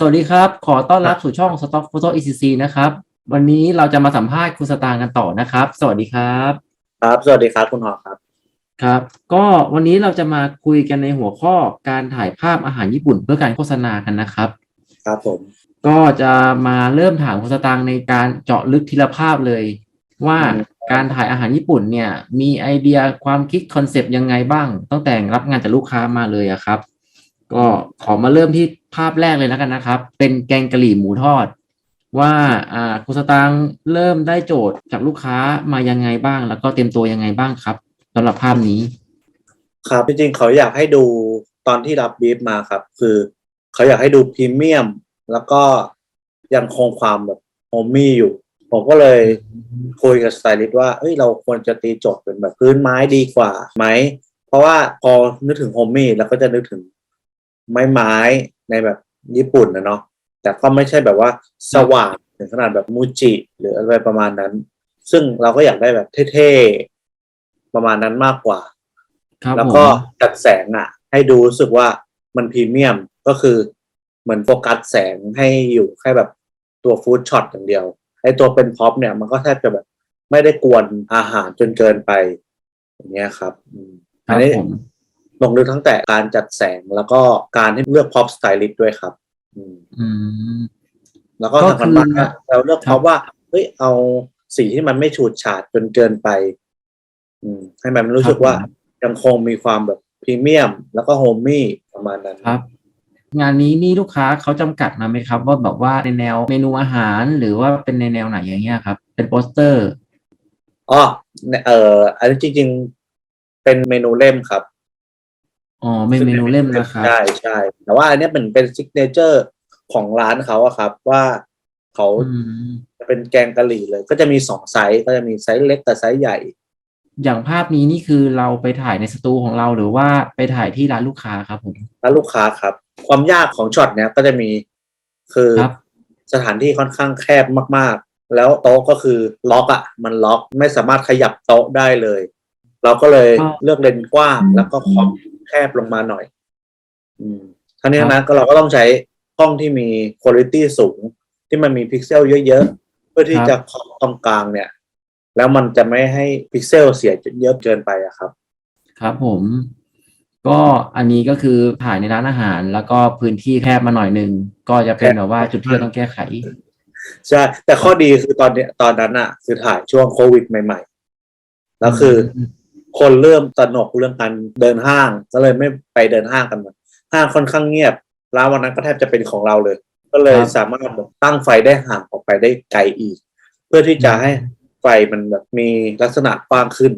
สวัสดีครับ ขอต้อนรับสู่ช่อง Stock Photo ECC นะครับ วันนี้เราจะมาสัมภาษณ์คุณสตางค์กันต่อนะครับ สวัสดีครับ ครับ สวัสดีครับคุณหอครับ ครับ ก็วันนี้เราจะมาคุยกันในหัวข้อการถ่ายภาพอาหารญี่ปุ่นเพื่อการโฆษณากันนะครับ ครับผม ก็จะมาเริ่มถามคุณสตางค์ในการเจาะลึกทีละภาพเลย ว่าการถ่ายอาหารญี่ปุ่นเนี่ย มีไอเดียความคิดคอนเซปต์ยังไงบ้างตั้งแต่รับงานจากลูกค้ามาเลยอะครับ ก็ขอมาเริ่มที่ ภาพแรกเลยแล้วกันนะครับ เป็นแกงกะหรี่หมูทอด ว่าอ่าคุณสตางค์เริ่มได้โจทย์จากลูกค้ามายังไงบ้าง แล้วก็เตรียมตัวยังไงบ้างครับสำหรับภาพนี้ ครับจริงๆเขาอยากให้ดูตอนที่รับบีฟมาครับ คือเขาอยากให้ดูพรีเมียม แล้วก็ยังคงความแบบโฮมี่อยู่ ผมก็เลยคุยกับสไตลิสต์ว่าเอ้ยเราควรจะตีโจทย์เป็นแบบพื้นไม้ดีกว่าไหม เพราะว่าพอนึกถึงโฮมมี่เราก็จะนึกถึง ไม้ไม้ในแบบญี่ปุ่นนะเนาะแต่ก็ไม่ใช่แบบว่าสว่างถึงขนาดแบบมูจิหรืออะไรประมาณนั้น ซึ่งเราก็อยากได้แบบเท่ๆประมาณนั้นมากกว่า ครับแล้วผมก็จัดแสงอะ ให้ดูรู้สึกว่ามันพรีเมียมก็คือเหมือนโฟกัสแสงให้อยู่แค่แบบตัวฟู้ดช็อตอย่างเดียวไอ้ตัวเป็นพ็อปเนี่ยมันก็แทบจะแบบไม่ได้กวนอาหารจนเกินไป อย่างเงี้ยครับอืมคอัรันบนี้ผม ลงลึกตั้งแต่การจัดแสงแล้วก็การที่เลือกพ็อปสไตลิสต์ด้วยครับ อืมอืมแล้วก็ก็ทางคือมันมาเราเลือกคเพรับราะว่าเฮ้ยเอาสีที่มันไม่ฉูดฉาดจนเกินไป อืม ให้มันรู้สึกว่ายังคงมีความแบบพรีเมียม แล้วก็โฮมมี่ประมาณนั้นครับ งานนี้นี่ลูกค้าเขาจำกัดมาไหมครับ ว่าแบบว่าในแนวเมนูอาหารหรือว่าเป็นในแนวไหนอย่างเงี้ยครับ เป็นโปสเตอร์อ๋อเอ่ออันนี้จริง ๆ เป็นเมนูเล่มครับ อ๋อเป็นเมนูเล่มนะครับ ใช่ใช่แต่ว่าอันเนี้ยเป็นเป็นซิกเนเจอร์ของร้านเขาอะครับ ว่าเขาอืมจะเป็นแกงกะหรี่เลย ก็จะมีสองไซส์ก็จะมีไซส์เล็กกับไซส์ใหญ่ อย่างภาพนี้นี่คือเราไปถ่ายในสตูของเราหรือว่าไปถ่ายที่ร้านลูกค้าครับผมและลูกค้าครับ ความยากของช็อตเนี้ยก็จะมีคือครับสถานที่ค่อนข้างแคบมาก ๆ แล้วโต๊ะก็คือล็อกอะ่ะ มันล็อกไม่สามารถขยับโต๊ะได้เลย เราก็เลยอ๋อเลือกเลนส์กว้างแล้วก็คอม แคบลงมาหน่อย อืมทั้งนี้ทั้งนั้นก็เราก็ต้องใช้กล้องที่มีคุณภาพสูง ที่มันมีพิกเซลเยอะๆ เพื่อที่จะคอมตรงกลางเนี่ย แล้วมันจะไม่ให้พิกเซลเสียเยอะเกินไปอะครับ ครับผม ก็อันนี้ก็คือถ่ายในร้านอาหาร แล้วก็พื้นที่แคบมาหน่อยหนึ่งก็จะเป็นแบบว่าจุดที่เราต้องแก้ไข ใช่ แต่ข้อดีคือตอนเนี้ยตอนนั้นอะคือถ่ายช่วงโควิดใหม่ ๆ แล้วคืออ คนเริ่มตระหนกเรื่องการเดินห้างก็เลยไม่ไปเดินห้างกันมาห้างค่อนข้างเงียบ ร้านวันนั้นก็แทบจะเป็นของเราเลย ก็เลยครับสามารถแบบตั้งไฟได้ห่างออกไปได้ไกลอีก เพื่อที่จะให้ไฟมันแบบมีลักษณะกว้างขึ้น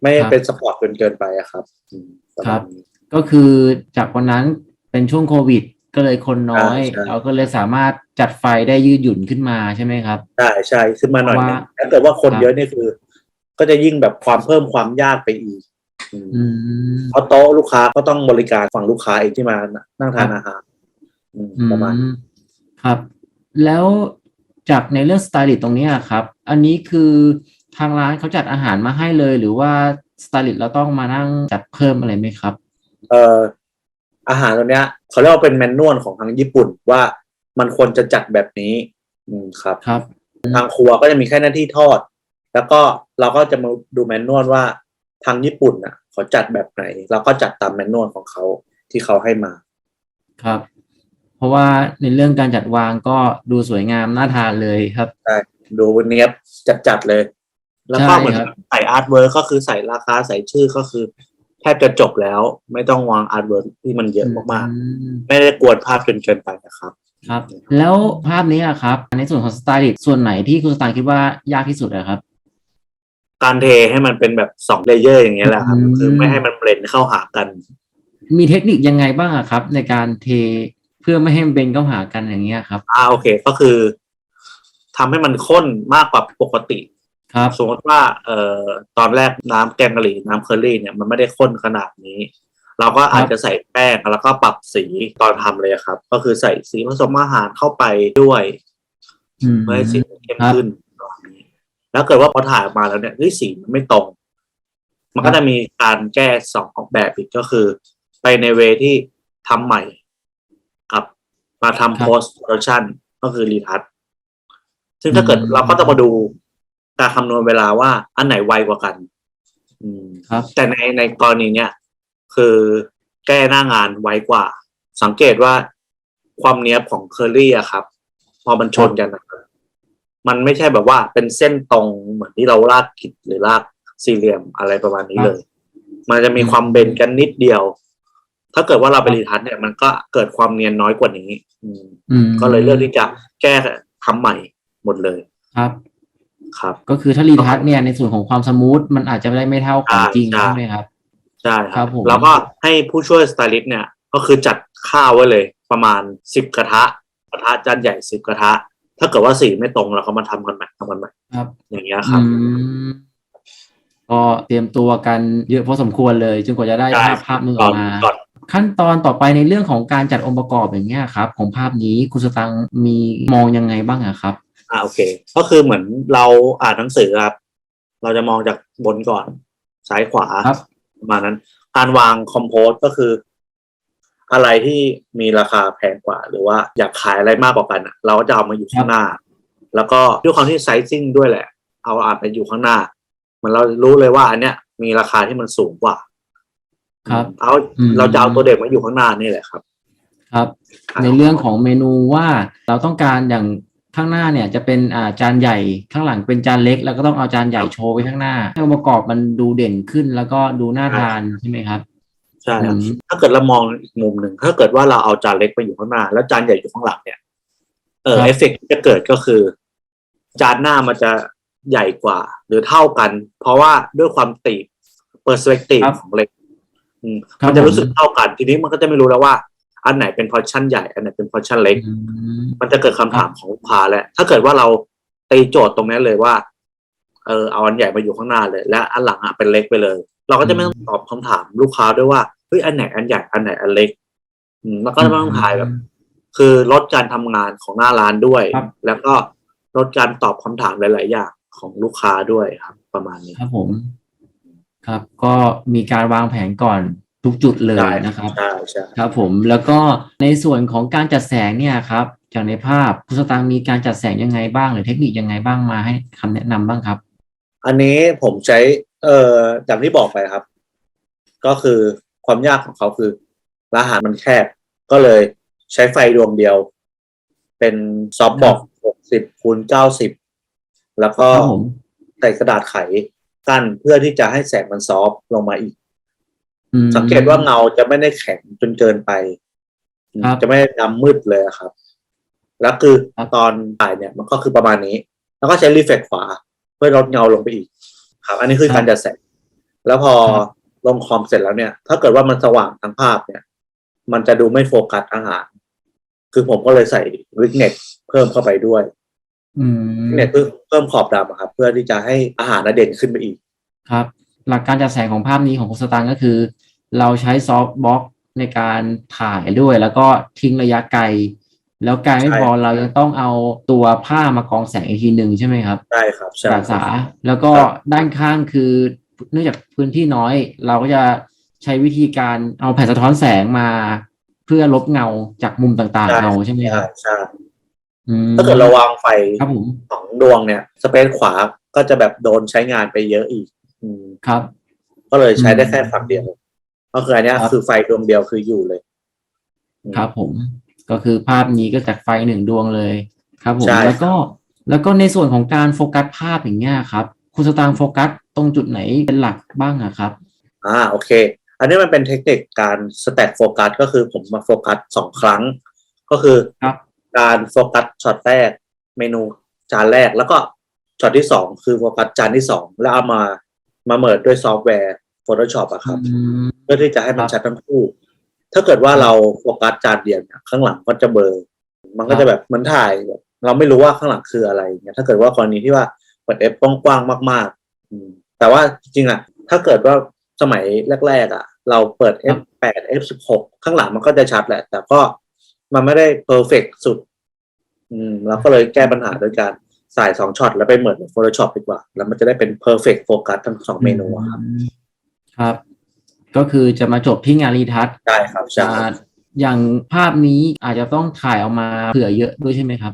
ไม่ให้เป็นสปอร์ตจนเกินไปอะครับอืมปะมาณนี้ก็คือจากวันนั้นเป็นช่วงโควิดก็เลยคนน้อยใช่ใช่เราก็เลยสามารถจัดไฟได้ยืดหยุ่นขึ้นมาใช่ไหมครับใช่ใช่ขึ้นมาหน่อยหนึงว่าถ้าเกิดว่าคนครับเยอะนี่คือ ก็จะยิ่งแบบความเพิ่มความยากไปอีกอืมอืมเพราะโต๊ะลูกค้าก็ต้องบริการฝั่งลูกค้าเองที่มานั่งทานครับอาหารอืมอืประมาณมครับ แล้วจากในเรื่องสไตลิสต์ตรงเนี้ยครับ อันนี้คือทางร้านเขาจัดอาหารมาให้เลย หรือว่าสไตลิสต์เราต้องมานั่งจัดเพิ่มอะไรไหมครับ เอ่ออาหารตัวเนี้ยเขาเรียกว่าเป็นแมนนวลของทางญี่ปุ่นว่ามันควรจะจัดแบบนี้ อืมครับครับ ทางครัวก็จะมีแค่หน้าที่ทอด แล้วก็เราก็จะมาดูแมนนวลว่าทางญี่ปุ่นน่ะเขาจัดแบบไหน เราก็จัดตามแมนนวลของเขาที่เขาให้มาครับ เพราะว่าในเรื่องการจัดวางก็ดูสวยงามน่าทานเลยครับดูเนี้ยบจัดๆเลย แล้วก็ใช่เหมือนครับใส่อาร์ตเวิร์ก็คือใส่ราคาใส่ชื่อก็คือแทบจะจบแล้วไม่ต้องวางอาร์ตเวิร์ที่มันเยอะมากอืมๆไม่ได้กวนภาพจนเกินไปนะครับ ครับ แล้วภาพนี้อะครับ ในส่วนของสไตลิสต์ส่วนไหนที่คุณสตางค์คิดว่ายากที่สุดอะครับ การเทให้มันเป็นแบบสองเลเยอร์อย่างเงี้ยแหละครับอืมคือไม่ให้มันเบลนด์เข้าหากัน มีเทคนิคยังไงบ้างอะครับ ในการเทเพื่อไม่ให้มันเบนเข้าหากันอย่างเงี้ยครับ อ่าโอเคก็คือทำให้มันข้นมากกว่าปกติครับสมมติว่าเอ่อตอนแรกน้ำแกงกะหรี่น้ำเคอรี่เนี่ยมันไม่ได้ข้นขนาดนี้ เราก็อาจจะใส่แป้งแล้วก็ปรับสีตอนทำเลยครับ ก็คือใส่สีผสมอาหารเข้าไปด้วยอืมเพื่อให้สีมันเข้มครับขึ้นประมาณนี้ แล้วเกิดว่าพอถ่ายออกมาแล้วเนี่ยเฮ้ยสีมันไม่ตรง มันก็จะมีการแก้สองออกแบบอีกก็คือ ไปในเวที่ทำใหม่กับมาครับทำ post production ก็คือรีทัชซึ่งถ้าเกิดอืมเราก็จะมาดูการคำนวณเวลาว่าอันไหนไวกว่ากัน อืมครับ แต่ในในกรณีเนี้ยคือแก้หน้างานไวกว่า สังเกตว่าความเนี้ยบของเคอรี่อะครับ พอมันชนกันนะครับ มันไม่ใช่แบบว่าเป็นเส้นตรงเหมือนที่เราลากขีดหรือลากสี่เหลี่ยมอะไรประมาณนี้เลย มันจะมีความเบนกันนิดเดียว ถ้าเกิดว่าเราไปรีทัชเนี่ยมันก็เกิดความเนียนน้อยกว่านี้ อืมอืมก็เลยเลือกที่จะแก้ทำใหม่หมดเลย ครับ ครับ ก็คือถ้ารีทัชเนี่ยในส่วนของความสมูทมันอาจจะได้ไม่เท่าของจริงใช่ใช่ไหมครับใช่คครัรับบผมแล้วก็ให้ผู้ช่วยสไตลิสต์เนี่ย ก็คือจัดข้าวไว้เลย ประมาณสิบกระทะกระทะจานใหญ่สิบกระทะ ถ้าเกิดว่าสีไม่ตรงเราก็มาทำกันใหม่ทำกันใหม่ครับ อย่างเงี้ยครับอืมก็เตรียมตัวกันเยอะพอสมควรเลยจนกว่าจะได้ใช่ภาพภาพหนึงอก่ออนกมาก่อนขั้นตอนต่อไปในเรื่องของการจัดองค์ประกอบอย่างเงี้ยครับ ของภาพนี้คุณสตังค์มีมองยังไงบ้างอะครับอ่าโอเค ก็คือเหมือนเราอ่านหนังสือครับ เราจะมองจากบนก่อน ซ้ายขวาครับประมาณนั้นการวางคอมโพสก็คือ อะไรที่มีราคาแพงกว่า หรือว่าอยากขายอะไรมากกว่ากันอะเราก็จะเอามาอยู่ข้างหน้า แล้วก็ด้วยความที่ไซซิ่งด้วยแหละ เอาอาจไปอยู่ข้างหน้าเหมันเรารู้เลยว่าอันเนี้ยมีราคาที่มันสูงกว่า ครับ เอาอืมเราจะเอาตัวเด็กมาอยู่ข้างหน้านี่แหละครับ ครับ ในเรื่องของเมนูว่าเราต้องการอย่างข้างหน้าเนี่ยจะเป็นอ่าจานใหญ่ข้างหลังเป็นจานเล็ก แล้วก็ต้องเอาจานใหญ่โชว์ไว้ข้างหน้าให้องค์ประกอบมันดูเด่นขึ้นแล้วก็ดูน่าทานใช่ไหมครับ ใช่ครับอืมถ้าเกิดเรามองอีกมุมหนึ่งถ้าเกิดว่าเราเอาจานเล็กไปอยู่ข้างหน้า แล้วจานใหญ่อยู่ข้างหลังเนี่ยเออครับเอฟเฟกต์ที่จะเกิดก็คือ จานหน้ามันจะใหญ่กว่า หรือเท่ากัน เพราะว่าด้วยความตีเปอร์สเปกทีฟครับของเล็กอืมครับมันจะรู้สึกผมเท่ากัน ทีนี้มันก็จะไม่รู้แล้วว่า อันไหนเป็นพอชั่นใหญ่ อันไหนเป็นพอชั่นเล็กอืมมันจะเกิดคำถามของลูกค้าแล้วถ้าเกิดว่าเราตีโจทย์ตรงนี้เลยว่า เออเอาอันใหญ่มาอยู่ข้างหน้าเลย และอันหลังอะเป็นเล็กไปเลย เราก็จะไม่ต้องตอบคำถามลูกค้าด้วยว่าเฮ้ยอันไหนอันใหญ่อันไหนอันเล็ก อืมแล้วก็ไม่ต้องถ่ายแบบ คือลดการทำงานของหน้าร้านด้วย ครับ แล้วก็ลดการตอบคำถามหลาย ๆ อย่างของลูกค้าด้วยครับ ประมาณนี้ ครับผม ครับ ก็มีการวางแผนก่อนทุกจุดเลยใช่นะครับ ใช่ใช่ครับผมแล้วก็ในส่วนของการจัดแสงเนี่ยครับจากในภาพคุณสตางค์มีการจัดแสงยังไงบ้างหรือเทคนิคยังไงบ้างมาให้คำแนะนำบ้างครับ อันนี้ผมใช้ เอ่ออย่างที่บอกไปครับ ก็คือความยากของเขาคือร้านอาหารมันแคบ ก็เลยใช้ไฟดวงเดียว เป็นซอฟต์บอกหกสิบคูณเก้าสิบแล้วก็ครับผม ใส่กระดาษไขกั้นเพื่อที่จะให้แสงมันซอฟต์ลงมาอีก อืม สังเกตว่าเงาจะไม่ได้แข็งจนเกินไป ครับจะไม่ได้ดำมืดเลยอะครับ แล้วคือครับ ตอนถ่ายเนี่ย มันก็คือประมาณนี้ แล้วก็ใช้รีเฟกขวา เพื่อลดเงาลงไปอีก ครับ อันนี้คือการจัดแสง แล้วพอครับลงคอมเสร็จแล้วเนี่ย ถ้าเกิดว่ามันสว่างทั้งภาพเนี่ย มันจะดูไม่โฟกัสอาหาร คือผมก็เลยใส่วิกเน็ตเพิ่มเข้าไปด้วยอืมเนี่ยเพิ่มเพิ่มขอบดำอะครับ เพื่อที่จะให้อาหารน่ะเด่นขึ้นไปอีก ครับ หลักการจัดแสงของภาพนี้ของคุณสตางค์ก็คือ เราใช้ซอฟต์บล็อกในการถ่ายด้วย แล้วก็ทิ้งระยะไกล แล้วไกลไม่ใช่พอเรายังต้องเอาตัวผ้ามากรองแสงอีกทีหนึ่งใช่ไหมครับใช่ครับใช่สาคษารับแล้วก็ครับด้านข้างคือเนื่องจากพื้นที่น้อย เราก็จะใช้วิธีการเอาแผ่นสะท้อนแสงมา เพื่อลบเงาจากมุมต่างๆเอาใช่ไหมคใช่รับใช่อืมถ้าเกิดเราวางไฟครับผมสองดวงเนี่ย สเปซขวาก็จะแบบโดนใช้งานไปเยอะอีกอืมครับ ก็เลยใช้ได้อืมแค่ฝั่งเดียวก็คืออันเนี้ยครับคือไฟดวงเดียวคืออยู่เลยอืมครับผม ก็คือภาพนี้ก็จากไฟหนึ่งดวงเลยครับผม ใช่ แล้วก็แล้วก็ในส่วนของการโฟกัสภาพอย่างเงี้ยครับ คุณสตางค์โฟกัสตรงจุดไหนเป็นหลักบ้างอะครับ อ่าโอเค อันนี้มันเป็นเทคนิคการสแต็กโฟกัสก็คือผมมาโฟกัสสองครั้ง ก็คือครับ การโฟกัสช็อตแรก เมนูจานแรกแล้วก็ช็อตที่สองคือโฟกัสจานที่สองแล้วเอามามาเมิดด้วยซอฟต์แวร์ Photoshop อะครับ อืม เพื่อที่จะให้มันครับชัดทั้งคู่ ถ้าเกิดว่าเราโฟกัสจานเดียวเนี่ยข้างหลังก็จะเบลอมันก็จะแบบเหมันถ่ายแบบเราไม่รู้ว่าข้างหลังคืออะไรเนี่ยถ้าเกิดว่ากรณีที่ว่าเปิดเอฟกว้างๆมากๆแต่ว่าจริงๆอะถ้าเกิดว่าสมัยแรกๆอะ เราเปิด F8 F16 ข้างหลังมันก็จะชัดแหละ แต่ก็มันไม่ได้เพอร์เฟกสุด อืมเราก็เลยแก้ปัญหาโดยการใส่สองช็อตแล้วไปเหมือนใน Photoshop ดีกว่า แล้วมันจะได้เป็น perfect focus ทั้งสองเมนูครับ ครับ ก็คือจะมาจบที่งานรีทัชใช่ครับใช่จะอย่างภาพนี้อาจจะต้องถ่ายออกมาเผื่อเยอะด้วยใช่ไหมครับ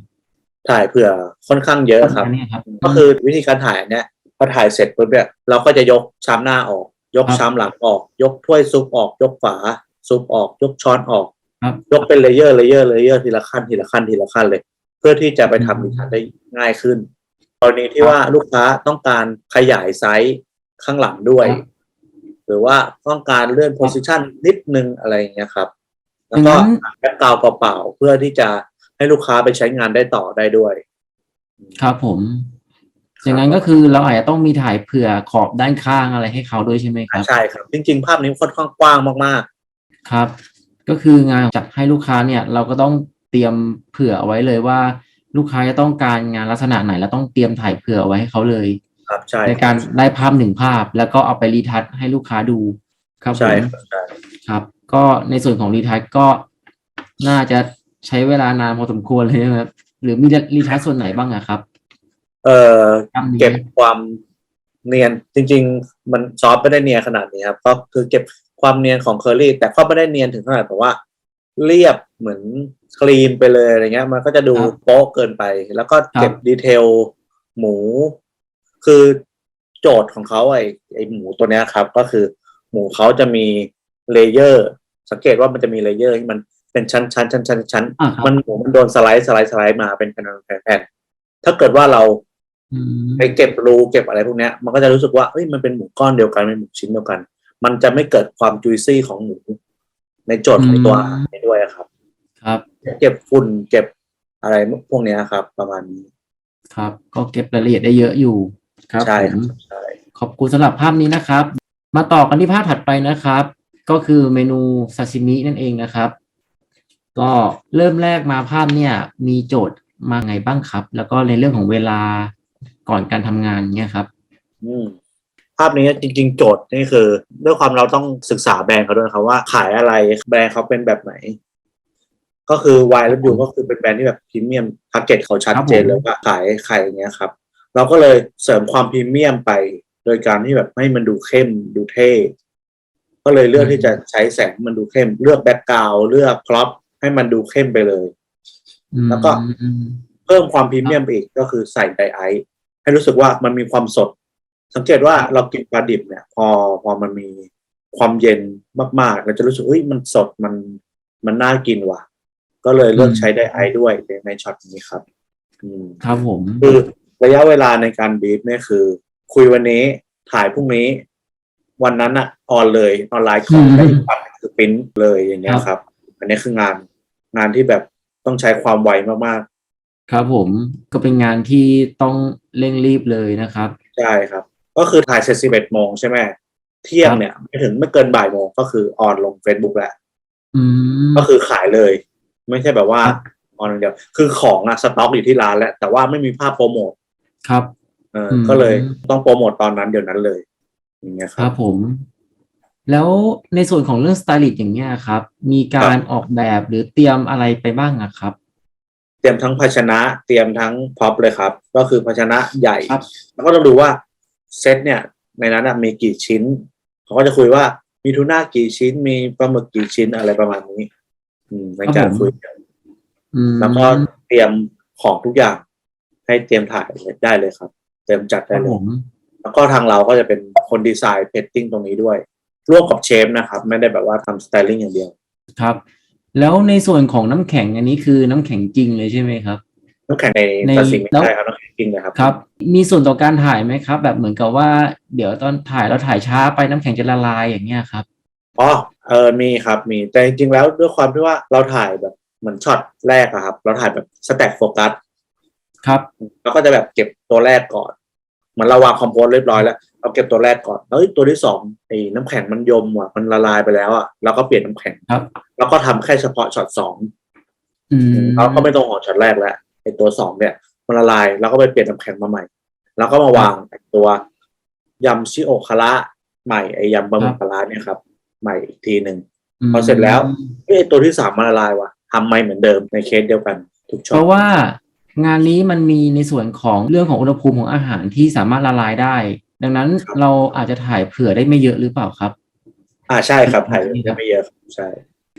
ถ่ายเผื่อค่อนข้างเยอะครับอันนี้ครับก็คือวิธีการถ่ายอันเนี้ยพอถ่ายเสร็จปุ๊บเนี่ยเราก็จะยกชามหน้าออก ยกครับชามหลังออก ยกถ้วยซุปออก ยกฝาซุปออก ยกช้อนออกครับยกเป็นเลเยอร์เลเยอร์เลเยอร์ทีละขั้นทีละขั้นทีละขั้นเลย เพื่อที่จะไปทำดิทันได้ง่ายขึ้นกรณีที่ว่าลูกค้าต้องการขยายไซส์ข้างหลังด้วยครับ หรือว่าต้องการเลื่อนโพสิชันนิดนึงอะไรอย่างเงี้ยครับ แล้วก็งั้นแบ็กกราวเปล่าๆเพื่อที่จะให้ลูกค้าไปใช้งานได้ต่อได้ด้วย ครับผมอย่างนั้นก็คือเราอาจจะต้องมีถ่ายเผื่อขอบด้านข้างอะไรให้เขาด้วยใช่ไหมครับใช่ครับ จริง ๆ ภาพนี้ค่อนข้างกว้างมากครับ ก็คืองานจัดให้ลูกค้าเนี่ย เราก็ต้องเตรียมเผื่อเอาไว้เลยว่า ลูกค้าจะต้องการงานลักษณะไหน แล้วต้องเตรียมถ่ายเผื่อเอาไว้ให้เขาเลยๆ ครับใช่ในการได้ภาพหนึ่งภาพ แล้วก็เอาไปรีทัชให้ลูกค้าดูครับผใช่มครับใช่ครับ ก็ในส่วนของรีทัชก็น่าจะใช้เวลานานพอสมควรเลยนะครับหรือมีรีทัชส่วนไหนบ้างอะครับ เอ่อภาพนี้เก็บความเนียนจริง ๆ มันซอฟต์ไม่ได้เนียนขนาดนี้ครับก็คือเก็บความเนียนของเคอรี่แต่ก็ไม่ได้เนียนถึงขนาดแบบว่า เรียบเหมือนคลีนไปเลยอะไรเงี้ย มันก็จะดูครับโป๊ะเกินไป แล้วก็เก็บครับดีเทลหมู คือโจทย์ของเขาไอ้ไอ้หมูตัวเนี้ยครับ ก็คือหมูเขาจะมีเลเยอร์ สังเกตว่ามันจะมีเลเยอร์ที่มันเป็นชั้นชั้นชั้นชั้นชั้นอ่าครับ มันหมูมันโดนสไลด์สไลด์สไลด์มาเป็นแผ่นๆแผ่นๆถ้าเกิดว่าเราอืมไปเก็บรูเก็บอะไรพวกเนี้ย มันก็จะรู้สึกว่าเอ้ยมันเป็นหมูก้อนเดียวกันเป็นหมูชิ้นเดียวกัน มันจะไม่เกิดความจุยซี่ของหมู ในโจทย์ของตัวอาหารนี้ด้วยอะครับ ครับ เก็บฝุ่นเก็บอะไรพวกเนี้ยครับ ประมาณนี้ ครับ ก็เก็บรายละเอียดได้เยอะอยู่ ครับใช่ผมครับใช่ขอบคุณสำหรับภาพนี้นะครับ มาต่อกันที่ภาพถัดไปนะครับ ก็คือเมนูซาชิมินั่นเองนะครับ ก็เริ่มแรกมาภาพเนี่ย มีโจทย์มาไงบ้างครับ แล้วก็ในเรื่องของเวลาก่อนการทำงานเนี่ยครับ อืมภาพนี้จริง ๆ โจทย์นี่คือ ด้วยความเราต้องศึกษาแบรนด์เขาด้วยครับว่าขายอะไรแบรนด์เขาเป็นแบบไหน ก็คือ Y แล้วอยู่ก็คือเป็นแบรนด์ที่แบบพรีเมียมแพ็กเกจเขาชัดเจนเลยว่าขายใครอย่างเงี้ยครับ เราก็เลยเสริมความพรีเมียมไป โดยการที่แบบให้มันดูเข้มดูเท่ ก็เลยเลือกที่จะใช้แสงมันดูเข้ม เลือกแบ็กกราวเลือกครอปให้มันดูเข้มไปเลยอืมแล้วก็เพิ่มความพรีเมียมไปอีกก็คือใส่ไดไอซ์ให้รู้สึกว่ามันมีความสด สังเกตว่าเรากินปลาดิบเนี่ย พอพอมันมีความเย็นมากๆ เราจะรู้สึกเอ้ยมันสดมันมันน่ากินว่ะ ก็เลยเลือกใช้ไดไอซ์ด้วยในช็อตนี้ครับอืมครับผมคือ ระยะเวลาในการบีบเนี่ยคือ คุยวันนี้ถ่ายพรุ่งนี้ วันนั้นอะออนเลยออนไลน์ของอืมได้ปัดคือปริ้นเลยอย่างเงี้ยครับ อันนี้คืองานงานที่แบบต้องใช้ความไวมากครับผมก็เป็นงานที่ต้องเร่งรีบเลยนะครับๆใช่ครับ ก็คือถ่ายเสร็จสิบเอ็ดโมงใช่ไหมเที่ยงเนี่ยไม่ถึงไม่เกินบ่ายโมงก็คือออนลง Facebook แล้วอืมก็คือขายเลย ไม่ใช่แบบว่าครับออนอย่างเดียวคือของอะสต็อกอยู่ที่ร้านแล้วแต่ว่าไม่มีภาพโปรโมท ครับ เอออม ก็เลยต้องโปรโมทตอนนั้นเดี๋ยวนั้นเลย อย่างเงี้ยคครัรับ บผม แล้วในส่วนของเรื่องสไตลิสต์อย่างเงี้ยครับ มีการออกแบบหรือเตรียมอะไรไปบ้างอะครับ เตรียมทั้งภาชนะเตรียมทั้งพ็อปเลยครับ ก็คือภาชนะใหญ่ ครับ แล้วก็ต้องดูว่าเซตเนี่ย ในนั้นนะมีกี่ชิ้นเขาก็จะคุยว่ามีทูน่ากี่ชิ้น มีปลาหมึกกี่ชิ้นอะไรประมาณนี้ อืมในการคุยกัน อืม แล้วก็เตรียมของทุกอย่าง ให้เตรียมถ่ายได้เลยครับ เตรียมจัดคได้รับเลผยมแล้วก็ทางเราก็จะเป็นคนดีไซน์เพจติ้งตรงนี้ด้วยร่วมกับเชฟนะครับ ไม่ได้แบบว่าทำสไตลิ่งอย่างเดียว ครับ แล้วในส่วนของน้ำแข็งอันนี้คือน้ำแข็งจริงเลยใช่ไหมครับน้ำแข็งในในซาซิมิแล้วใช่ครับน้ำแข็งจริงเลยครับครับ มีส่วนต่อการถ่ายไหมครับ แบบเหมือนกับว่า เดี๋ยวตอนถ่ายเราถ่ายช้าไปน้ำแข็งจะละลายอย่างเงี้ยครับอ๋อเออมีครับมีแต่จริงๆแล้วด้วยความที่ว่าเราถ่ายแบบเหมือนช็อตแรกอะครับ เราถ่ายแบบสแต็กโฟกัส ครับ เราก็จะแบบเก็บตัวแรกก่อนเหมือนเราวางคอมโพสเรียบร้อยแล้วเราเก็บตัวแรกก่อนแล้วตัวที่สองไอ้น้ำแข็งมันยมว่ะมันละลายไปแล้วอะเราก็เปลี่ยนน้ำแข็งครับ แล้วก็ทำแค่เฉพาะช็อตสองอืมเราก็ไม่ต้องห่อช็อตแรกแล้วไอ้ตัวสองเนี่ย มันละลายแล้วก็ไปเปลี่ยนน้ำแข็งมาใหม่ แล้วก็มาวางไอ้ตัวยำชิโอคาระใหม่ไอ้ยำบะหมี่ปลาร้าเนี่ยครับ ใหม่อีกทีหนึ่งพอเสร็จแล้วเอ้ยตัวที่สามมาละลายวะทำไม่เหมือนเดิมในเคสเดียวกันทุกช็อเพตราะว่า งานนี้มันมีในส่วนของเรื่องของอุณหภูมิของอาหารที่สามารถละลายได้ ดังนั้นเราอาจจะถ่ายเผื่อได้ไม่เยอะหรือเปล่าครับ อ่าใช่ครับถ่ายได้ไม่เยอะครับใช่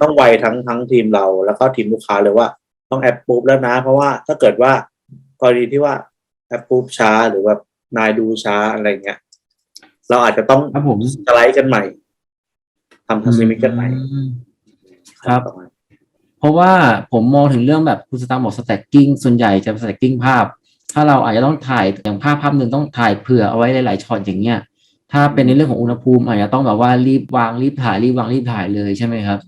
ต้องไวทั้งทั้งทีมเราแล้วก็ทีมลูกค้าเลยว่าต้องแอปปุ๊บแล้วนะ เพราะว่าถ้าเกิดว่ากรณีที่ว่าแอปปุ๊บช้าหรือว่านายดูช้าอะไรเงี้ยเราอาจจะต้องครับผมสไลด์กันใหม่ทำทัศมิกันใหม่อืมครับป ระมาณเพราะว่าผมมองถึงเรื่องแบบคุณสตางค์บอกสแต็กกิ้งส่วนใหญ่จะสแต็กกิ้งภาพ ถ้าเราอาจจะต้องถ่ายอย่างภาพภาพหนึ่งต้องถ่ายเผื่อเอาไว้หลายๆช็อตอย่างเงี้ยถ้าเป็นในเรื่องของอุณหภูมิ อาจจะต้องแบบว่ารีบวางรีบถ่ายรีบวางรีบถ่ายเลยใช่ไหมครับ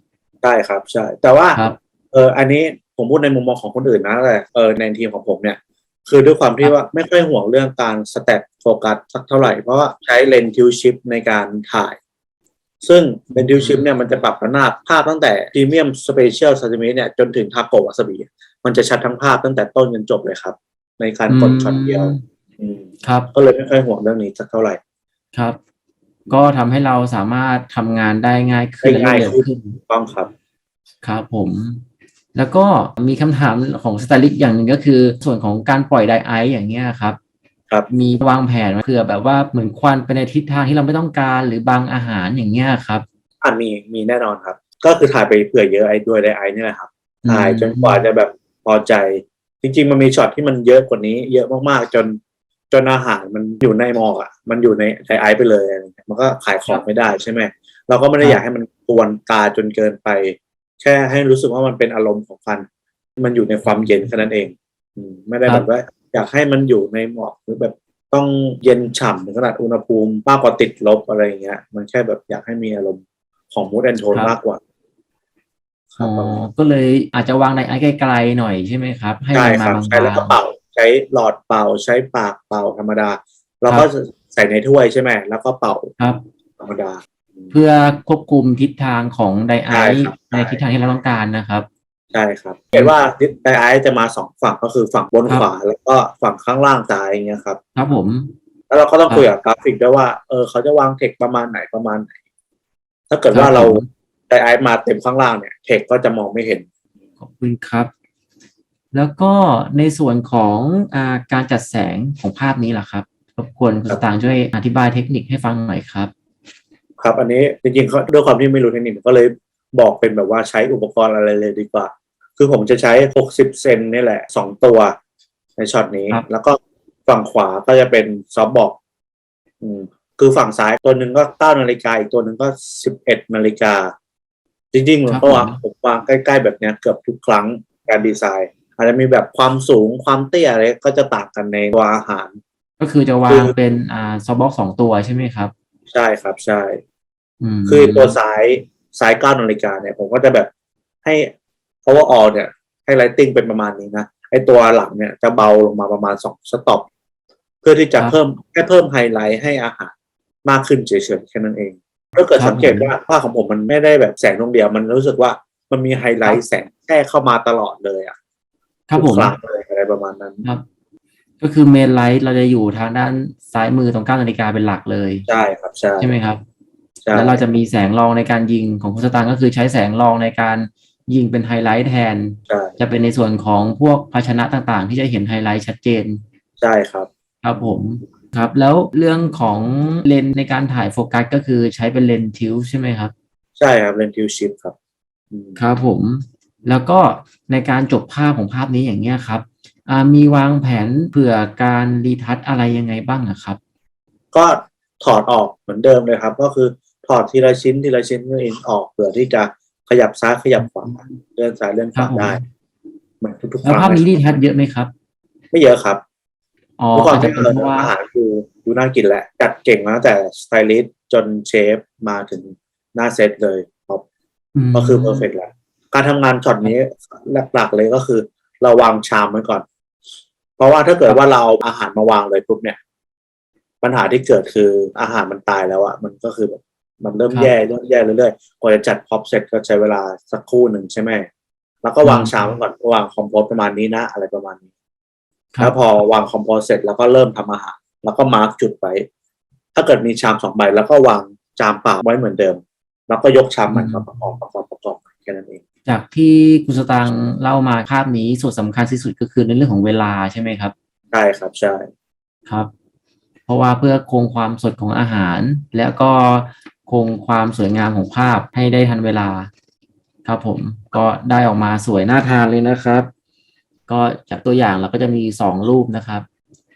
ใช่ครับใช่แต่ว่าครับเอออันนี้ผมพูดในมุมมองของคนอื่นนะแต่เออในทีมของผมเนี่ย คือด้วยความที่ว่าไม่ค่อยห่วงเรื่องการสแต็กโฟกัสสักเท่าไหร่เพราะว่าใช้เลนส์ทิวชิปในการถ่าย ซึ่งเลนส์ทิวชิปเนี่ยมันจะปรับระนาบภาพตั้งแต่พรีเมียมสเปเชียลซาซิมิเนี่ยจนถึงทาโกะวาซาบิมันจะชัดทั้งภาพตั้งแต่ต้นจนจบเลยครับ ในการกดช็อตเดียวอืมครับ ก็เลยไม่ค่อยห่วงเรื่องนี้สักเท่าไหร่ครับ ก็ทำให้เราสามารถทำงานได้ง่ายขึ้นได้และรวง่าดยเร็วขึ้นขึ้นต้องครับ ครับผม แล้วก็มีคำถามของสไตลิสต์อย่างหนึ่งก็คือ ส่วนของการปล่อยไดไอซ์อย่างเงี้ยครับ ครับมีวางแผนไว้เผื่อแบบว่าเหมือนควันไปในทิศทางที่เราไม่ต้องการหรือบางอาหารอย่างเงี้ยครับอ่ามีมีแน่นอนครับ ก็คือถ่ายไปเผื่อเยอะไอ้ด้วยไดไอนี่แหละครับถ่ายจนกว่าจะแบบพอใจ จริง ๆ มันมีช็อตที่มันเยอะกว่านี้ เยอะมากๆจนจนอาหารมันอยู่ในหมอกอะ มันอยู่ในไดไอไปเลยอะไรเงี้ยมันก็ขายของไม่ได้ใช่ไหมเราก็ไม่ได้อยากให้มันกวนตาจนเกินไป แค่ให้รู้สึกว่ามันเป็นอารมณ์ของฟัน มันอยู่ในความเย็นแค่นั้นเองอืมไม่ได้คแบรับบว่า อยากให้มันอยู่ในหมอกหรือแบบต้องเย็นฉ่ำถึงขนาดอุณหภูมิมากกว่าติดลบอะไรอย่างเงี้ย มันแค่แบบอยากให้มีอารมณ์ของมูดแอนโทนมากกว่าครัอ๋บอประมาณก็เลยอาจจะวางไดไอซ์ไกลๆหน่อยใช่ไหมครับ ให้ใช่มันคมารับบางใช้แล้วก็เป่า ใช้หลอดเป่าใช้ปากเป่าธรรมดา เราก็ใส่ในถ้วยใช่ไหมแล้วก็เป่าๆครับ ธรรมดา เพื่อควบคุมทิศทางของไดไอใช่ซ์ครับในทิศทางที่เราต้องการนะครับ ใช่ครับเห็นว่าไดไอซ์จะมาสองฝั่งก็คือฝั่งบนครับขวาแล้วก็ฝั่งข้างล่างซ้ายอย่างเงี้ยครับครับผม แล้วเราก็ต้องครับคุยกับกราฟิกด้วยว่าเออเขาจะวางเทคประมาณไหนประมาณไหน ถ้าเกิดครับว่าเราผมไดไอซ์มาเต็มข้างล่างเนี่ยเทคก็จะมองไม่เห็นขอบคุณครับ แล้วก็ในส่วนของอาการจัดแสงของภาพนี้ล่ะครับรบกวนคุณครัสบตางค์ช่วยอธิบายเทคนิคให้ฟังหน่อยครับ ครับ อันนี้จริงๆเขาด้วยความที่ไม่รู้เทคนิคก็เลย บอกเป็นแบบว่าใช้อุปกรณ์อะไรเลยดีกว่า คือผมจะใช้ 60 เซนนี่แหละสองตัวในช็อตนี้ครับแล้วก็ฝั่งขวาก็จะเป็นซอฟต์บอกอืมคือฝั่งซ้ายตัวหนึ่งก็9นาฬิกาอีกตัวหนึ่งก็11นาฬิกา จริงๆผมก็วางผมวางใกล้ๆแบบเนี้ยเกือบทุกครั้งการดีไซน์อาจจะมีแบบความสูงความเตี้ยอะไรก็จะต่างกันในตัวอาหาร ก็คือจะวาคืงอเป็นอ่าซอฟต์บ็อกสองตัวใช่ไหมครับ ใช่ครับใช่อืมคือตัวซ้าย ซ้ายเก้านาฬิกาเนี่ยผมก็จะแบบให้ overall เนี่ย ให้ lighting เป็นประมาณนี้นะไอตัวหลังเนี่ยจะเบาลงมาประมาณสองสต็อปเพื่อที่จะเพิ่มแค่เพิ่มไฮไลท์ให้อาหารมากขึ้นเฉยๆแค่นั้นเองถ้าเกิดสังเกตว่าภาพของผมมันไม่ได้แบบแสงดวงเดียวมันรู้สึกว่ามันมีไฮไลท์แสงแทรกเข้ามาตลอดเลยอะครับทุผกมครั้งเลยอะไรประมาณนั้นครับ ก็คือเมนไลท์เราจะอยู่ทางด้านซ้ายมือตรงเก้านาฬิกาเป็นหลักเลย ใช่ครับใช่ใช่ไหมครับใช่ แล้วเราจะมีแสงรองในการยิงของคุณสตางค์ก็คือใช้แสงรองในการยิงเป็นไฮไลท์แทนใช่จะเป็นในส่วนของพวกภาชนะต่างๆ ที่จะเห็นไฮไลท์ชัดเจน ใช่ครับ ครับผมครับแล้วเรื่องของเลนส์ในการถ่ายโฟกัสก็คือใช้เป็นเลนส์ทิวใช่ไหมครับ ใช่ครับเลนทิวชิปครับอืมครับผม แล้วก็ในการจบภาพของภาพนี้อย่างเงี้ยครับอ่ามีวางแผนเผื่อการรีทัชอะไรยังไงบ้างอะครับ ก็ถอดออกเหมือนเดิมเลยครับ ก็คือ ถอดทีละชิ้นทีละชิ้นเองออกเพื่อที่จะขยับซ้ายขยับขวาเลื่อนซ้ายเลื่อนขครัวาบผมได้เหมือนทุกๆคแล้วรั้งภาพนี้เลยรีทัชเยอะไหมครับ ไม่เยอะครับอ๋อทุกควาอามจจะที่เป็นเออเพราะว่าอาหารดูดูน่ากินแหละจัดเก่งมาตั้งแต่สไตลิสต์จนเชฟมาถึงหน้าเซตเลยครับ มก็คือเพอร์เฟกแล้ว การทำงานช็อตนี้หลักๆเลยก็คือ เราวางชามไว้ก่อน เพราะว่าถ้าเกิดว่าเราเอาอาหารมาวางเลยปุ๊บเนี่ย ปัญหาที่เกิดคืออาหารมันตายแล้วอะมันก็คือแบบ มันเริ่มแย่เริ่มแย่เรื่อยๆกว่าจะจัดพร็อพเสร็จก็ใช้เวลาสักครู่หนึ่งใช่ไหมแล้วก็วางชามไว้ก่อนวางคอมโพสประมาณนี้นะ อะไรประมาณนี้ครัแล้บวพอวางคอมโพสเสร็จแล้วก็เริ่มทำอาหาร แล้วก็มาร์กจุดไว้ ถ้าเกิดมีชามสองใบแล้วก็วางจามเปล่าไว้เหมือนเดิม แล้วก็ยกชามใหม่มาประกอบประกอบประกอบแค่นั้นเอง จากที่คุณสตางค์เล่ามาภาพนี้ส่วนสำคัญที่สุดก็คือในเรื่องของเวลาใช่ไหมครับใช่ครับใช่ครับ เพราะว่าเพื่อคงความสดของอาหาร แล้วก็ คงความสวยงามของภาพให้ได้ทันเวลา ครับผมก็ได้ออกมาสวยน่าทานเลยนะครับ ก็จากตัวอย่างเราก็จะมีสองรูปนะครับ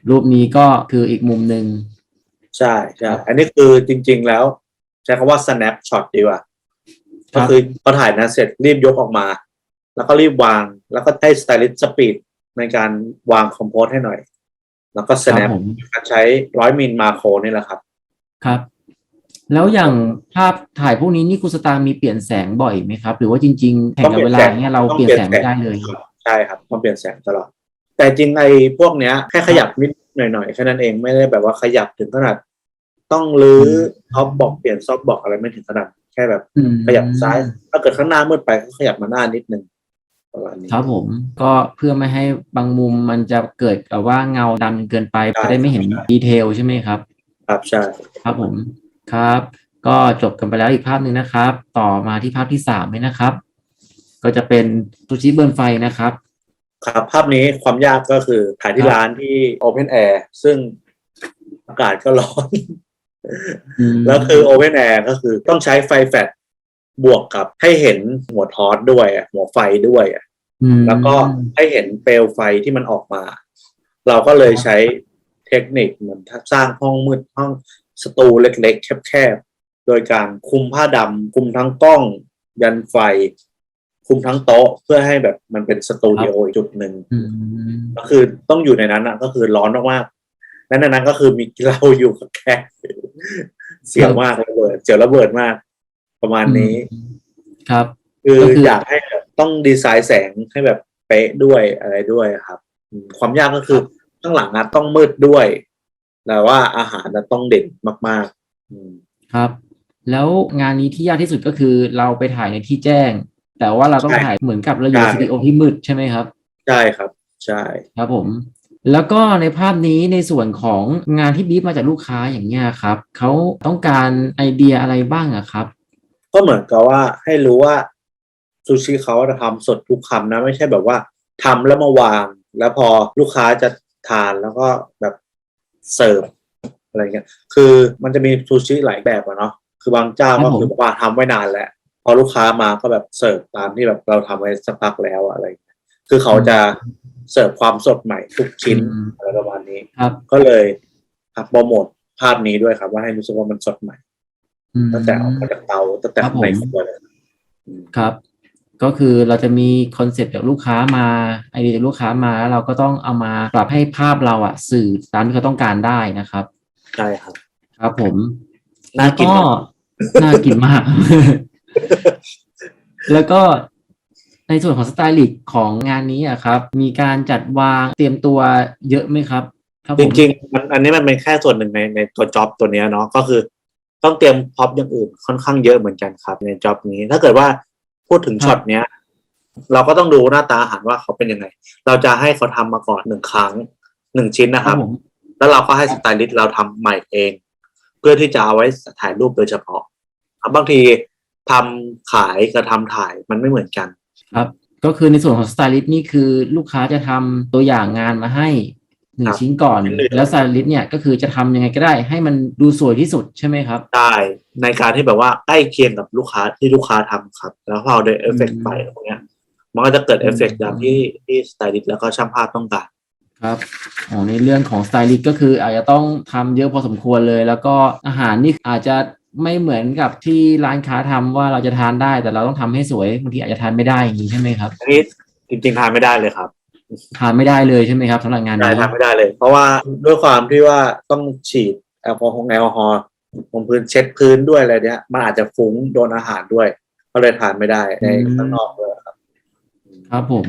รูปนี้ก็คืออีกมุมหนึ่งใช่ใช่อันนี้คือจริง ๆ แล้วใช้คำว่า snap shot ดีกว่าครัก็บคือพอถ่ายนั้นเสร็จรีบยกออกมา แล้วก็รีบวาง แล้วก็ให้สไตลิสต์สปีดในการวางคอมโพสให้หน่อย แล้วก็ครับ snap ผมการใช้ร้อยมิลมาโครนี่แหละครับ ครับ แล้วอย่างภาพถ่ายพวกนี้นี่คุณสตางค์มีเปลี่ยนแสงบ่อยไหมครับ หรือว่าจริง ๆแข่งกับเวลาอย่างเงี้ยเราเปลี่ยนแสงไม่ได้เลยใช่ครับต้องเปลี่ยนแสงตลอด แต่จริงไอ้พวกเนี้ยแค่ขยับนิดหน่อยๆแค่นั้นเองไม่ได้แบบว่าขยับถึงขนาดต้องรื้อท็อปบอกเปลี่ยนซอฟบอกอะไรไม่ถึงขนาดแค่แบบอืมขยับซ้าย ถ้าเกิดข้างหน้ามืดไปก็ขยับมาหน้านิดนึงประมาณนี้ครับผมก็เพื่อไม่ให้บางมุมมันจะเกิดกับว่าเงาดำเกินไปใช่จะได้ไม่เห็นดีเทลใช่ไหมครับ ครับใช่ครับผม ครับ ก็จบกันไปแล้วอีกภาพหนึ่งนะครับ ต่อมาที่ภาพที่สามเลยนะครับ ก็จะเป็นซูชิเบิร์นไฟนะครับ ครับภาพนี้ความยากก็คือถ่ายที่ครับร้านที่ Open Air ซึ่งอากาศก็ร้อนอืมแล้วคือ Open Air ก็คือต้องใช้ไฟแฟลชบวกกับให้เห็นหัวทอสด้วยอะหัวไฟด้วยอะมแล้วก็ให้เห็นเปลวไฟที่มันออกมา เราก็เลยใช้เทคนิคเหมือนสร้างห้องมืดห้อง สตูเล็กๆ แคบๆ โดยการคุมผ้าดำคุมทั้งกล้องยันไฟ คุมทั้งโต๊ะเพื่อให้แบบมันเป็นสตูดิโออีกจุดหนึ่งอืมก็คือต้องอยู่ในนั้นอะ ก็คือร้อนมากๆและในนั้นก็คือมีเราอยู่กับแขกเสียวมากระเบิดเสียวระเบิดมาก ประมาณนี้ ครับ คือก็คืออยากให้แบบต้องดีไซน์แสงให้แบบเป๊ะด้วยอะไรด้วยครับอืมความยากก็คือข้างหลังนะต้องมืดด้วย แต่ว่าอาหารนะต้องเด่นมากๆอืมครับ แล้วงานนี้ที่ยากที่สุดก็คือเราไปถ่ายในที่แจ้ง แต่ว่าเราต้องใช่ถ่ายเหมือนกับเราอยู่ในใช่สตูดิโอที่มืดใช่ไหมครับ ใช่ครับ ใช่ ครับผม แล้วก็ในภาพนี้ในส่วนของงานที่บีบมาจากลูกค้าอย่างเงี้ยครับเขาต้องการไอเดียอะไรบ้างอะครับ ก็เหมือนกับว่าให้รู้ว่าซูชิเขาจะทำสดทุกคำนะ ไม่ใช่แบบว่าทำแล้วมาวาง แล้วพอลูกค้าจะทานแล้วก็แบบ เสิร์ฟอะไรเงี้ย คือมันจะมีซูชิหลายแบบอะเนาะ คือบางเจ้าครัก็บผมคือบอกว่าทำไว้นานแล้ว พอลูกค้ามาก็แบบเสิร์ฟตามที่แบบเราทำไว้สักพักแล้วอะอะไรเงี้ยคือเขาจะเสิร์ฟความสดใหม่ทุกชิ้นอืมอะไรประมาณนี้ครับก็เลยครับโปรโมทภาพนี้ด้วยครับ ว่าให้รู้สึกว่ามันสดใหม่อืมตั้งแต่ออกมาจากเตาตั้งแต่ครับผมในครัวเลยอืมครับ ก็คือเราจะมีคอนเซ็ปต์จากลูกค้ามาไอเดียจากลูกค้ามาแล้วเราก็ต้องเอามาปรับให้ภาพเราอะสื่อตามที่เขาต้องการได้นะครับใช่ครับ ครับผมน่ากินแล้วมากน่ากินมาก แล้วก็ในส่วนของสไตลิสต์ของงานนี้อะครับ มีการจัดวางเตรียมตัวเยอะไหมครับครับจผมริงๆมันอันนี้มันเป็นแค่ส่วนหนึ่งในในตัวจ็อบตัวเนี้ยเนาะก็คือ ต้องเตรียมพร็อพอย่างอื่นค่อนข้างเยอะเหมือนกันครับในจ็อบนี้ ถ้าเกิดว่า พูดถึงช็อตเนี้ย เราก็ต้องดูหน้าตาอาหารว่าเขาเป็นยังไง เราจะให้เขาทำมาก่อนหนึ่งครั้งหนึ่งชิ้นนะคครัรับบผมแล้วเราก็ให้สไตลิสต์เราทำใหม่เอง เพื่อที่จะเอาไว้ถ่ายรูปโดยเฉพาะบางทีทำขายกับทำถ่ายมันไม่เหมือนกัน ครับ ก็คือในส่วนของสไตลิสต์นี่คือลูกค้าจะทำตัวอย่างงานมาให้ หนึ่คงรับชิ้นก่อนเป็นเรื่องแล้วสไตลิสต์เนี่ยก็คือจะทำยังไงก็ได้ ให้มันดูสวยที่สุดใช่ไหมครับได้ในการที่แบบว่าใกล้เคียงกับลูกค้าที่ลูกค้าทำครับ แล้วพอเอาด้วยเอฟเฟกอืต์มไปพวกเนี้ย มันก็จะเกิดอืมเอฟเฟกต์ตามที่ที่สไตลิสต์แล้วก็ช่างภาพต้องการครับอ๋อในเรื่องของสไตลิสต์ก็คืออาจจะต้องทำเยอะพอสมควรเลย แล้วก็อาหารนี่อาจจะไม่เหมือนกับที่ร้านค้าทำว่าเราจะทานได้ แต่เราต้องทำให้สวยบางทีอาจจะทานไม่ได้อย่างนี้ใช่ไหมครับอันนี้จริงๆทานไม่ได้เลยครับ ทานไม่ได้เลยใช่ไหมครับสำหรับงานใช่นี้ทานไม่ได้เลย เพราะว่าด้วยความที่ว่าต้องฉีดแอลกอฮอล์แอลกอฮอล์บนพื้นเช็ดพื้นด้วยอะไรเนี้ย มันอาจจะฟุ้งโดนอาหารด้วย ก็เลยทานไม่ได้ในข้างนอกเลยครับ ครับผม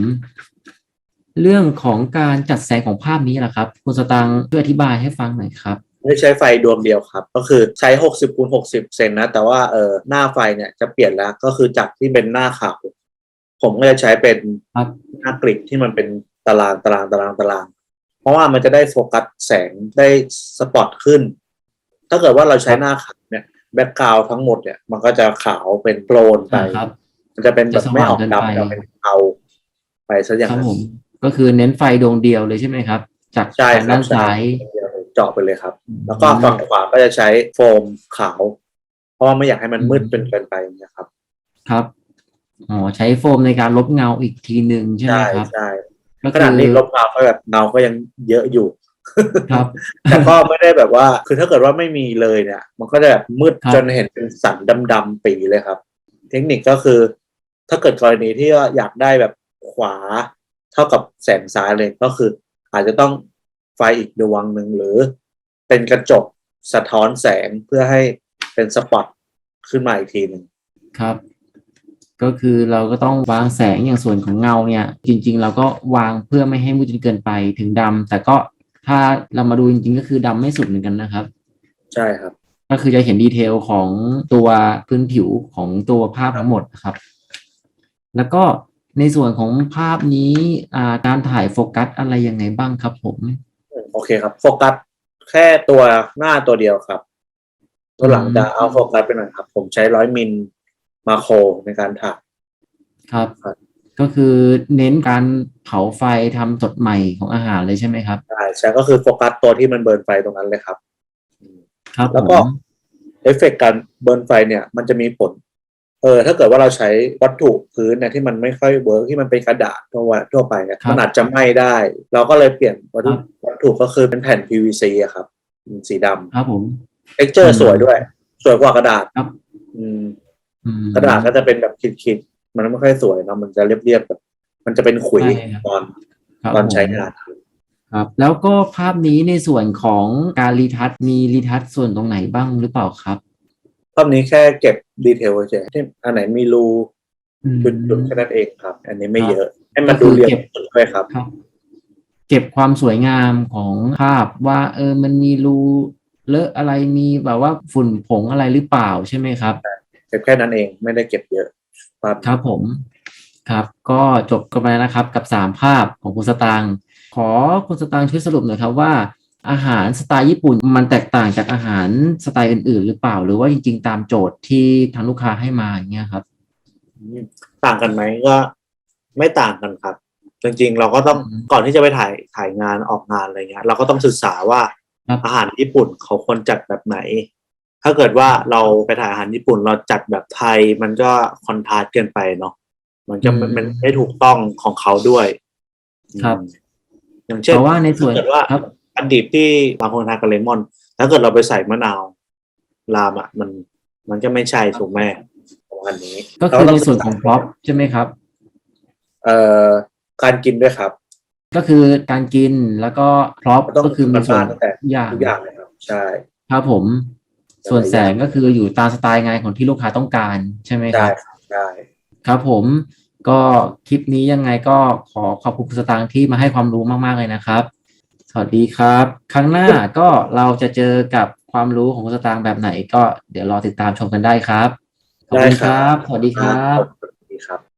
เรื่องของการจัดแสงของภาพนี้แหละครับ คุณสตังค์ช่วยอธิบายให้ฟังหน่อยครับไม่ใช้ไฟดวงเดียวครับ ก็คือใช้ 60คูณ60 เซนนะ แต่ว่าเออหน้าไฟเนี่ยจะเปลี่ยนแล้ว ก็คือจากที่เป็นหน้าขาวผมก็จะใช้เป็นครับหน้ากริดที่มันเป็น ตารางตารางตารางตาราง เพราะว่ามันจะได้โฟกัสแสงได้สปอตขึ้น ถ้าเกิดว่าเราใช้หน้าขาวเนี่ยแบ็กกราวทั้งหมดเนี่ยมันก็จะขาวเป็นโปรนไปอ่าครับ มันจะเป็นแบบไม่ออกจะสว่างเกินไปดำจะเป็นเทาไปซะอย่างครับนั้นผมก็คือเน้นไฟดวงเดียวเลยใช่ไหมครับ จากใช่ทางครัด้าบนซ้ายเจาะไปเลยครับ แล้วก็ฝั่งขวาก็จะใช้โฟมขาว เพราะว่าไม่อยากให้มันมืดเป็นเกินไปนะครับ ครับอ๋อใช้โฟมในการลบเงาอีกทีหนึ่งใช่ไหมใช่ครับใช่ก็ ขนาดคือนี้ลบเงาก็แบบเงาก็ยังเยอะอยู่ครับ แต่ก็ไม่ได้แบบว่า คือถ้าเกิดว่าไม่มีเลยเนี่ย มันก็จะแบบมืดครับจนเห็นเป็นสันดำๆปีเลยครับ เทคนิคก็คือ ถ้าเกิดกรณีที่ว่าอยากได้แบบขวาเท่ากับแสงซ้ายเลยก็คือ อาจจะต้องไฟอีกดวงหนึ่งหรือ เป็นกระจกสะท้อนแสงเพื่อให้เป็นสปอตขึ้นมาอีกทีหนึ่งครับ ก็คือเราก็ต้องวางแสงอย่างส่วนของเงาเนี่ยจริง ๆ เราก็วางเพื่อไม่ให้มืดจนเกินไปถึงดำแต่ก็ถ้าเรามาดูจริง ๆ ก็คือดำไม่สุดเหมือนกันนะครับ ใช่ครับ ก็คือจะเห็นดีเทลของตัวพื้นผิวของตัวภาพทั้งหมดนะครับ แล้วก็ในส่วนของภาพนี้อ่าการถ่ายโฟกัสอะไรยังไงบ้างครับผม โอเคครับ โฟกัสแค่ตัวหน้าตัวเดียวครับ ตัวหลังจะเอาโฟกัสไปหน่อยครับ ผมใช้ร้อยมิล มาโครในการถ่าย ครับ ครับ ก็คือเน้นการเผาไฟทำสดใหม่ของอาหารเลยใช่ไหมครับใช่ใช่ก็คือโฟกัสตัวที่มันเบิร์นไฟตรงนั้นเลยครับ ครับแล้วก็ผมเอฟเฟกต์การเบิร์นไฟเนี่ย มันจะมีผล เออ ถ้าเกิดว่าเราใช้วัตถุพื้นเนี่ยที่มันไม่ค่อยเวิร์กที่มันเป็นกระดาษทั่วทั่วไปเนี่ยมันอาจจะไหม้ได้ เราก็เลยเปลี่ยนวัตถุวัตถุก็คือเป็นแผ่น PVC อะครับอืมสีดครับผมำเท็กเจอร์สวยด้วย สวยกว่ากระดาษครับ อืมอืม กระดาษก็จะเป็นแบบขีดๆมันไม่ค่อยสวยเนาะมันจะเรียบๆแบบ มันจะเป็นขุยใช่ครับตอนครับตอนใช้ผมงานครับ แล้วก็ภาพนี้ในส่วนของการรีทัชมีรีทัชส่วนตรงไหนบ้างหรือเปล่าครับรอบนี้แค่เก็บดีเทลเฉยๆที่อันไหนมีรูอืมจุดๆแค่นั้นเองครับ อันนี้ไม่ครับเยอะ ให้มันก็ดูคือเรียบเก็บด้วยครับครับ เก็บความสวยงามของภาพว่า เออมันมีรูเลอะอะไรมีแบบว่าฝุ่นผงอะไรหรือเปล่าใช่ไหมครับเก็บแค่นั้นเองไม่ได้เก็บเยอะครับครับผมครับ ก็จบกันไปแล้วนะครับกับสามภาพของคุณสตางค์ขอคุณสตางค์ช่วยสรุปหน่อยครับว่า อาหารสไตล์ญี่ปุ่นมันแตกต่างจากอาหารสไตล์อื่น ๆ หรือเปล่า หรือว่าจริง ๆ ตามโจทย์ที่ทางลูกค้าให้มาอย่างเงี้ยครับต่างกันไหมก็ไม่ต่างกันครับ จริงๆ เราก็ต้องอืมก่อนที่จะไปถ่ายถ่ายงานออกงานอะไรเงี้ย เราก็ต้องศึกษาว่าครับอาหารญี่ปุ่นเขาควรจัดแบบไหน ถ้าเกิดว่าเราไปถ่ายอาหารญี่ปุ่นเราจัดแบบไทย มันก็คอนทราสต์เกินไปเนาะมันจะอืมมันมันไม่ถูกต้องของเขาด้วยครับอืมอย่างเช่นเพราะว่าในส่วนถ้าเกิดว่าครับอันดิบที่บางคนทานกับเลมอน ถ้าเกิดเราไปใส่มะนาวรามอะมันมันจะไม่ใช่ถูกไหมประมาณนี้ ก็คือในส่วนของพร็อพใช่ไหมครับ เอ่อการกินด้วยครับ ก็คือการกินแล้วก็พร็อพต้องก็คือมีส่วนตั้งแต่ทุกอย่างทุกอย่างเลยครับ ใช่ ครับผม ส่วนแสงก็คืออยู่ตามสไตล์งานของที่ลูกค้าต้องการใช่ไหมคใช่รับครับใช่ครับผมก็คลิปนี้ยังไงก็ขอขอบคุณคุณสตางค์ที่มาให้ความรู้มาก ๆ เลยนะครับ สวัสดีครับ ครั้งหน้าก็เราจะเจอกับความรู้ของคุณสตางค์แบบไหน ก็เดี๋ยวรอติดตามชมกันได้ครับ ขอบคุณครับ สวัสดีครับ สวัสดีครับ